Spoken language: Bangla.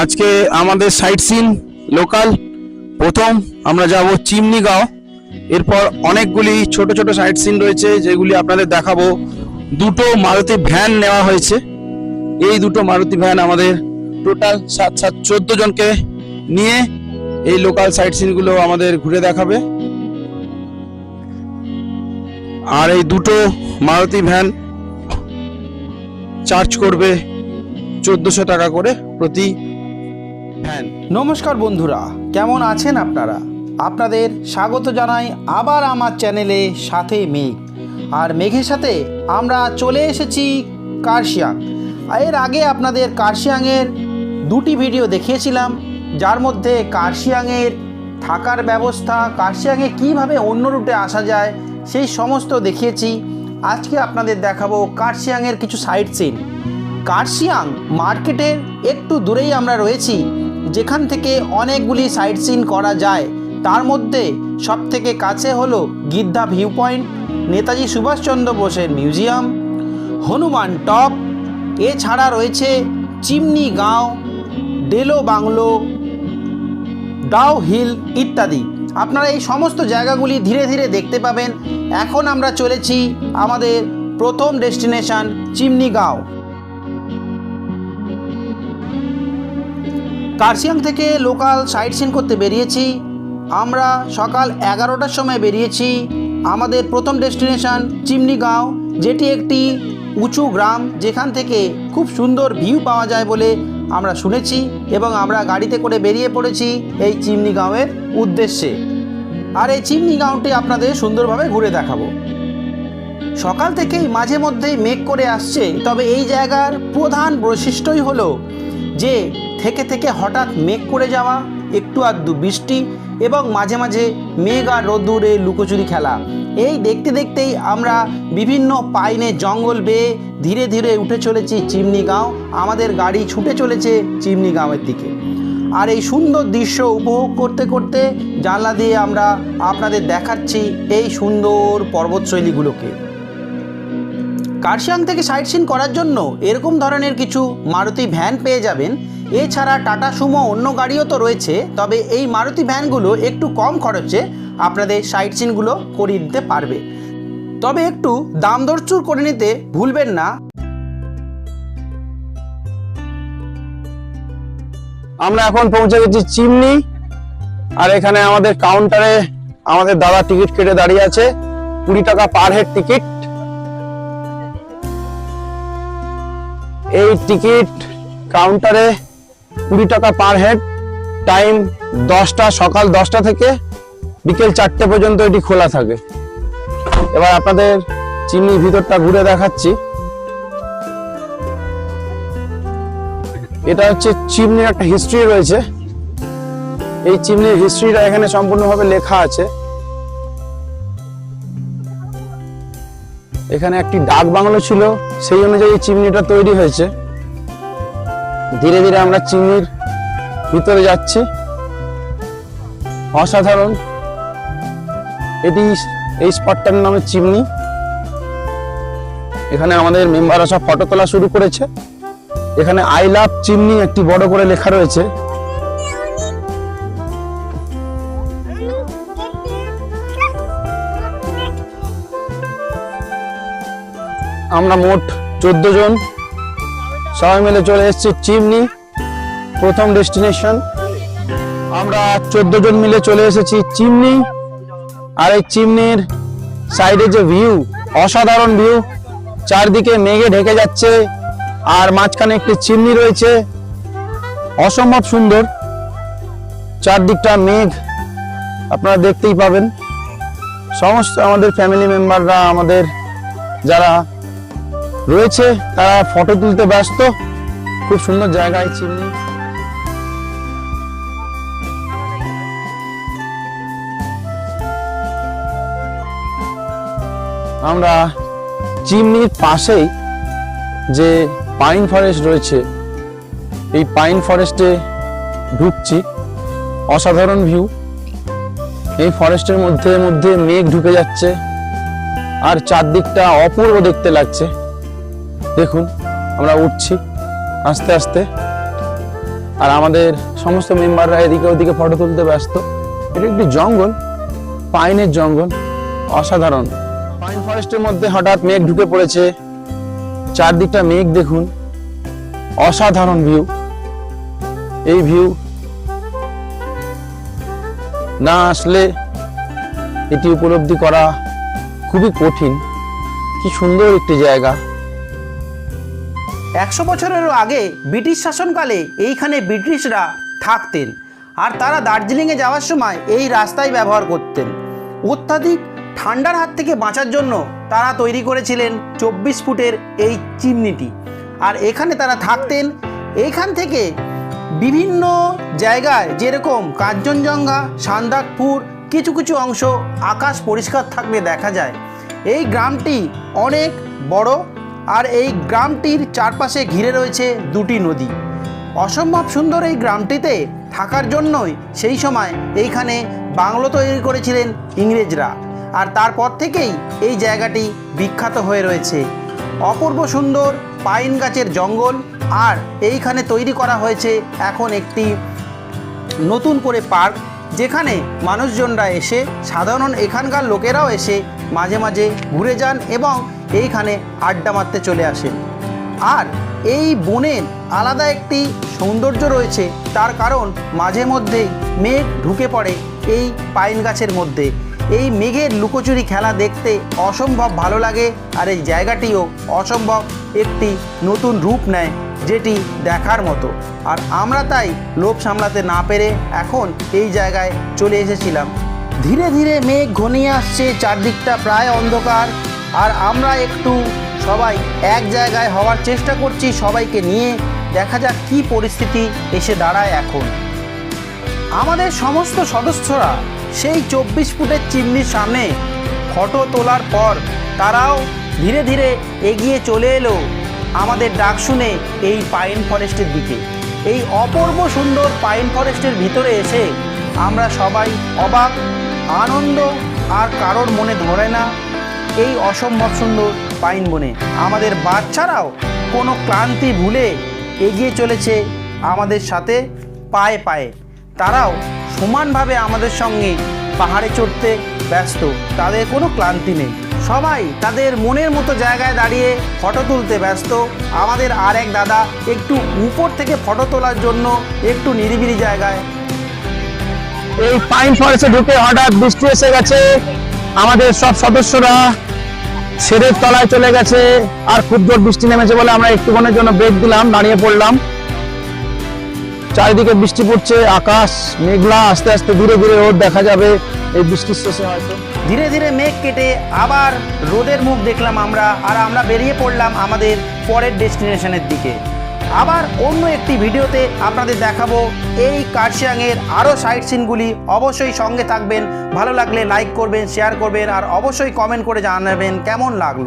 আজকে আমাদের সাইট সিন লোকাল। প্রথম আমরা যাব চিমনিগাঁও। এরপর অনেকগুলি ছোট ছোট সাইট সিন রয়েছে, যেগুলি আপনাদের দেখাবো। দুটো মারুতি ভ্যান নেওয়া হয়েছে। এই দুটো মারুতি ভ্যান আমাদের টোটাল সাত সাত চোদ্দ জনকে নিয়ে এই লোকাল সাইট সিনগুলো আমাদের ঘুরে দেখাবে। আর এই দুটো মারুতি ভ্যান চার্জ করবে চোদ্দশো টাকা করে প্রতি ভ্যান নমস্কার বন্ধুরা, কেমন আছেন আপনারা? আপনাদের স্বাগত জানাই আবার আমার চ্যানেলে সাথে মেঘ। আর মেঘের সাথে আমরা চলে এসেছি কার্শিয়াং। এর আগে আপনাদের কার্শিয়াংয়ের দুটি ভিডিও দেখিয়েছিলাম, যার মধ্যে কার্শিয়াংয়ের থাকার ব্যবস্থা, কার্শিয়াংয়ে কীভাবে অন্য রুটে আসা যায়, সেই সমস্ত দেখিয়েছি। আজকে আপনাদের দেখাবো কার্শিয়াংয়ের কিছু সাইট সিন কার্শিয়াং মার্কেটের একটু দূরেই আমরা রয়েছি, যেখান থেকে অনেকগুলি সাইট সিন করা যায়। তার মধ্যে সবথেকে কাছে হলো গিদ্ধা ভিউ পয়েন্ট নেতাজি সুভাষচন্দ্র বোসের মিউজিয়াম, হনুমান টপ, এছাড়া রয়েছে Chimney gaon, Delo bungalow, Dow hill ইত্যাদি। আপনারা এই সমস্ত জায়গাগুলি ধীরে ধীরে দেখতে পাবেন। এখন আমরা চলেছি আমাদের প্রথম ডেস্টিনেশন, চিমনি গাঁও। কার্শিয়াং থেকে লোকাল সাইট সিন করতে বেরিয়েছি। আমরা সকাল এগারোটার সময় বেরিয়েছি। আমাদের প্রথম ডেস্টিনেশন চিমনিগাঁও, যেটি একটি উঁচু গ্রাম যেখান থেকে খুব সুন্দর ভিউ পাওয়া যায় বলে আমরা শুনেছি এবং আমরা গাড়িতে করে বেরিয়ে পড়েছি এই চিমনিগাঁওয়ের উদ্দেশ্যে। আর এই চিমনিগাঁওটি আপনাদের সুন্দরভাবে ঘুরে দেখাবো। সকাল থেকেই মাঝে মধ্যেই মেঘ করে আসছে, তবে এই জায়গার প্রধান বৈশিষ্ট্যই হলো যে থেকে থেকে হঠাৎ মেঘ করে যাওয়া, একটু আধটু বৃষ্টি এবং মাঝে মাঝে মেঘ আর রোদ্দুরে লুকোচুরি খেলা। এই দেখতে দেখতেই আমরা বিভিন্ন পাইনে জঙ্গল বেয়ে ধীরে ধীরে উঠে চলেছি চিমনি গাঁও আমাদের গাড়ি ছুটে চলেছে চিমনি গাঁওয়ের দিকে। আর এই সুন্দর দৃশ্য উপভোগ করতে করতে জানলা দিয়ে আমরা আপনাদের দেখাচ্ছি এই সুন্দর পর্বতশৈলীগুলোকে। কার্শিয়াং থেকে সাইট সিন করার জন্য এরকম ধরনের কিছু মারুতি ভ্যান পেয়ে যাবেন। এছাড়া টাটা সুমো অন্য গাড়িও তো রয়েছে, তবে এই মারুতি ভ্যানগুলো একটু কম খরচে আপনাদের সাইট সিনগুলো করিয়ে দিতে পারবে। তবে একটু দাম দরচুর করে নিতে ভুলবেন না। আমরা এখন পৌঁছে গেছি চিমনি, আর এখানে আমাদের কাউন্টারে আমাদের দাদা টিকিট কেটে দাঁড়িয়ে আছে, কুড়ি টাকা পার হেড টিকিট এই টিকিট কাউন্টারে কুড়ি টাকা পার হেড টাইম দশটা, সকাল দশটা থেকে বিকেল চারটে পর্যন্ত এটি খোলা থাকে। এবার আপনাদের চিমনির ভিতরটা ঘুরে দেখাচ্ছি। এটা হচ্ছে চিমনির একটা হিস্ট্রি রয়েছে। এই চিমনির হিস্ট্রিটা এখানে সম্পূর্ণভাবে লেখা আছে। এখানে একটি ডাক বাংলো ছিল, সেই অনুযায়ী চিমনিটা তৈরি হয়েছে। ধীরে ধীরে আমরা চিমনির ভিতরে যাচ্ছি। অসাধারণ। এটি এই স্পটটার নামে চিমনি। এখানে আমাদের মেম্বাররা সব ফটো তোলা শুরু করেছে। এখানে আই লাভ চিমনি একটি বড় করে লেখা রয়েছে। আমরা মোট চোদ্দ জন সবাই মিলে চলে এসেছি চিমনি, প্রথম ডেস্টিনেশন। আমরা চোদ্দ জন মিলে চলে এসেছি চিমনি, আর এই চিমনির সাইডে যে ভিউ, অসাধারণ ভিউ, চারদিকে মেঘে ঢেকে যাচ্ছে, আর মাঝখানে একটি চিমনি রয়েছে, অসম্ভব সুন্দর। চারদিকটা মেঘ, আপনারা দেখতেই পাবেন। সমস্ত আমাদের ফ্যামিলি মেম্বাররা আমাদের যারা রয়েছে, তারা ফটো তুলতে ব্যস্ত। খুব সুন্দর জায়গায় চিমনি। আমরা চিমনির পাশেই যে পাইন ফরেস্ট রয়েছে, এই পাইন ফরেস্টে ঢুকছি। অসাধারণ ভিউ এই ফরেস্টের মধ্যে মধ্যে মেঘ ঢুকে যাচ্ছে। আর চারদিকটা অপূর্ব দেখতে লাগছে। দেখুন, আমরা উঠছি আস্তে আস্তে। আর আমাদের সমস্ত মেম্বাররা এদিকে ওদিকে ফটো তুলতে ব্যস্ত। এটা একটি জঙ্গল, পাইনের জঙ্গল, অসাধারণ। পাইন ফরেস্টের মধ্যে হঠাৎ মেঘ ঢুকে পড়েছে। চারদিকটা মেঘ দেখুন, অসাধারণ ভিউ এই ভিউ না আসলে এটি উপলব্ধি করা খুবই কঠিন। কি সুন্দর একটি জায়গা। একশো বছরেরও আগে ব্রিটিশ শাসনকালে এইখানে ব্রিটিশরা থাকতেন আর তারা দার্জিলিংয়ে যাওয়ার সময় এই রাস্তাই ব্যবহার করতেন। অত্যাধিক ঠান্ডার হাত থেকে বাঁচার জন্য তারা তৈরি করেছিলেন চব্বিশ ফুটের এই চিমনিটি। আর এখানে তারা থাকতেন, এইখান থেকে বিভিন্ন জায়গায় যেরকম কাঞ্চনজঙ্ঘা, সান্দাকপুর, কিছু কিছু অংশ আকাশ পরিষ্কার থাকলে দেখা যায়। এই গ্রামটি অনেক বড় আর এই গ্রামটির চারপাশে ঘিরে রয়েছে দুটি নদী। অসম্ভব সুন্দর এই গ্রামটিতে থাকার জন্যই সেই সময় এইখানে বাংলো তৈরি করেছিলেন ইংরেজরা। আর তারপর থেকেই এই জায়গাটি বিখ্যাত হয়ে রয়েছে। অপূর্ব সুন্দর পাইন গাছের জঙ্গল আর এইখানে তৈরি করা হয়েছে এখন একটি নতুন করে পার্ক, যেখানে মানুষজনরা এসে, সাধারণ এখানকার লোকেরাও এসে মাঝে মাঝে ঘুরে যান এবং এইখানে আড্ডা মারতে চলে আসেন আর এই বনের আলাদা একটি সৌন্দর্য রয়েছে, তার কারণ মাঝে মধ্যেই মেঘ ঢুকে পড়ে এই পাইন গাছের মধ্যে। এই মেঘের লুকোচুরি খেলা দেখতে অসম্ভব ভালো লাগে আর এই জায়গাটিও অসম্ভব একটি নতুন রূপ নেয়, যেটি দেখার মতো। আর আমরা তাই লোভ সামলাতে না পেরে এখন এই জায়গায় চলে এসেছিলাম। ধীরে ধীরে মেঘ ঘনিয়ে আসছে, চারদিকটা প্রায় অন্ধকার। আর আমরা একটু সবাই এক জায়গায় হওয়ার চেষ্টা করছি সবাইকে নিয়ে। দেখা যাক কী পরিস্থিতি এসে দাঁড়ায় এখন। আমাদের সমস্ত সদস্যরা সেই চব্বিশ ফুটের চিমনির সামনে ফটো তোলার পর তারাও ধীরে ধীরে এগিয়ে চলে এলো আমাদের ডাক শুনে এই পাইন ফরেস্টের দিকে। এই অপূর্ব সুন্দর পাইন ফরেস্টের ভিতরে এসে আমরা সবাই অবাক, আনন্দ আর কারোর মনে ধরে না। এই অসম্ভব সুন্দর পাইন বনে। আমাদের বাচ্চারাও কোনো ক্লান্তি ভুলে এগিয়ে চলেছে আমাদের সাথে পায়ে পায়ে। তারাও সমানভাবে আমাদের সঙ্গে পাহাড়ে চড়তে ব্যস্ত। তাদের কোনো ক্লান্তি নেই। সবাই তাদের মনের মতো জায়গায় দাঁড়িয়ে ফটো তুলতে ব্যস্ত। আমাদের আর এক দাদা একটু উপর থেকে ফটো তোলার জন্য একটু নিরিবিলি জায়গায়। এই পাইন ফরেস্টে ঢুকে হঠাৎ বৃষ্টি এসে গেছে। আমাদের সব সদস্যরা ছেড়ের তলায় চলে গেছে, আর খুব জোর বৃষ্টি নেমেছে বলে আমরা একটুক্ষণের জন্য ব্রেক দিলাম, দাঁড়িয়ে পড়লাম। চারিদিকে বৃষ্টি পড়ছে, আকাশ মেঘলা, আস্তে আস্তে ধীরে ধীরে রোদ দেখা যাবে, এই বৃষ্টির শেষে হয়তো। ধীরে ধীরে মেঘ কেটে আবার রোদের মুখ দেখলাম আমরা, আর আমরা বেরিয়ে পড়লাম আমাদের পরের ডেস্টিনেশনের দিকে। আবার অন্য একটি ভিডিওতে আপনাদের দেখাবো এই কার্শিয়াংয়ের আরও সাইট সিনগুলি অবশ্যই সঙ্গে থাকবেন, ভালো লাগলে লাইক করবেন শেয়ার করবেন, আর অবশ্যই কমেন্ট করে জানাবেন কেমন লাগল।